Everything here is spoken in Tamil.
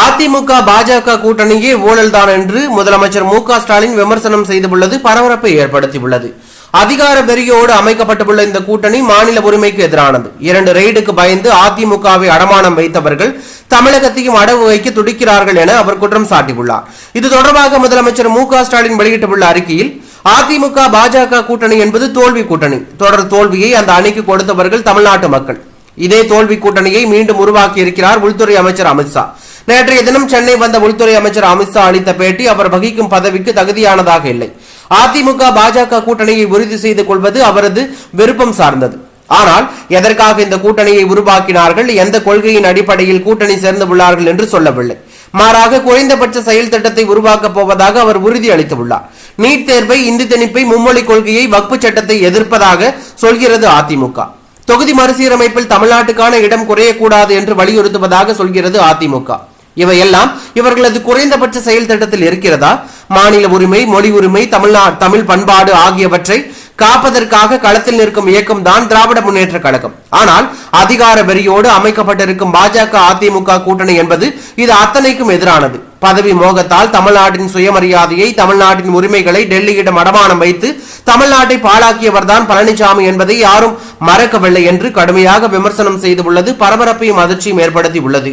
அதிமுக பாஜக கூட்டணியே ஊழல்தான் என்று முதலமைச்சர் மு க ஸ்டாலின் விமர்சனம் செய்துள்ளது பரபரப்பை ஏற்படுத்தியுள்ளது. அதிகார வெறியோடு அமைக்கப்பட்டுள்ள இந்த கூட்டணி மாநில உரிமைக்கு எதிரானது. இரண்டு ரெய்டுக்கு பயந்து அதிமுகவை அடமானம் வைத்தவர்கள் தமிழகத்தையும் அடவு வைக்க துடிக்கிறார்கள் என அவர் குற்றம் சாட்டியுள்ளார். இது தொடர்பாக முதலமைச்சர் மு க ஸ்டாலின் வெளியிட்டுள்ள அறிக்கையில் அதிமுக பாஜக கூட்டணி என்பது தோல்வி கூட்டணி. தொடர் தோல்வியை அந்த அணிக்கு கொடுத்தவர்கள் தமிழ்நாட்டு மக்கள். இதே தோல்வி கூட்டணியை மீண்டும் உருவாக்கி இருக்கிறார் உள்துறை அமைச்சர் அமித்ஷா. நேற்றைய தினம் சென்னை வந்த உள்துறை அமைச்சர் அமித்ஷா அளித்த பேட்டி அவர் வகிக்கும் பதவிக்கு தகுதியானதாக இல்லை. அதிமுக பாஜக கூட்டணியை உறுதி செய்து கொள்வது அவரது விருப்பம் சார்ந்தது. ஆனால் எதற்காக இந்த கூட்டணியை உருவாக்கினார்கள் எந்த கொள்கையின் அடிப்படையில் கூட்டணி சேர்ந்து உள்ளார்கள் என்று சொல்லவில்லை. மாறாக குறைந்தபட்ச செயல் திட்டத்தை உருவாக்கப் போவதாக அவர் உறுதி அளித்துள்ளார். நீட் தேர்வை இந்தி திணிப்பை மும்மொழி கொள்கையை வக்பு சட்டத்தை எதிர்ப்பதாக சொல்கிறது அதிமுக. தொகுதி மறுசீரமைப்பில் தமிழ்நாட்டுக்கான இடம் குறையக்கூடாது என்று வலியுறுத்துவதாக சொல்கிறது அதிமுக. இவையெல்லாம் இவர்களது குறைந்தபட்ச செயல் திட்டத்தில் இருக்கிறதா? மாநில உரிமை மொழி உரிமை தமிழ்நா தமிழ் பண்பாடு ஆகியவற்றை காப்பதற்காக களத்தில் நிற்கும் இயக்கம் தான் திராவிட முன்னேற்ற கழகம். ஆனால் அதிகார வெறியோடு அமைக்கப்பட்டிருக்கும் பாஜக அதிமுக கூட்டணி என்பது இது அத்தனைக்கும் எதிரானது. பதவி மோகத்தால் தமிழ்நாட்டின் சுயமரியாதையை தமிழ்நாட்டின் உரிமைகளை டெல்லியிடம் அடமானம் வைத்து தமிழ்நாட்டை பாழாக்கியவர்தான் பழனிசாமி என்பதை யாரும் மறக்கவில்லை என்று கடுமையாக விமர்சனம் செய்துள்ளது பரபரப்பையும் அதிர்ச்சியும் ஏற்படுத்தி உள்ளது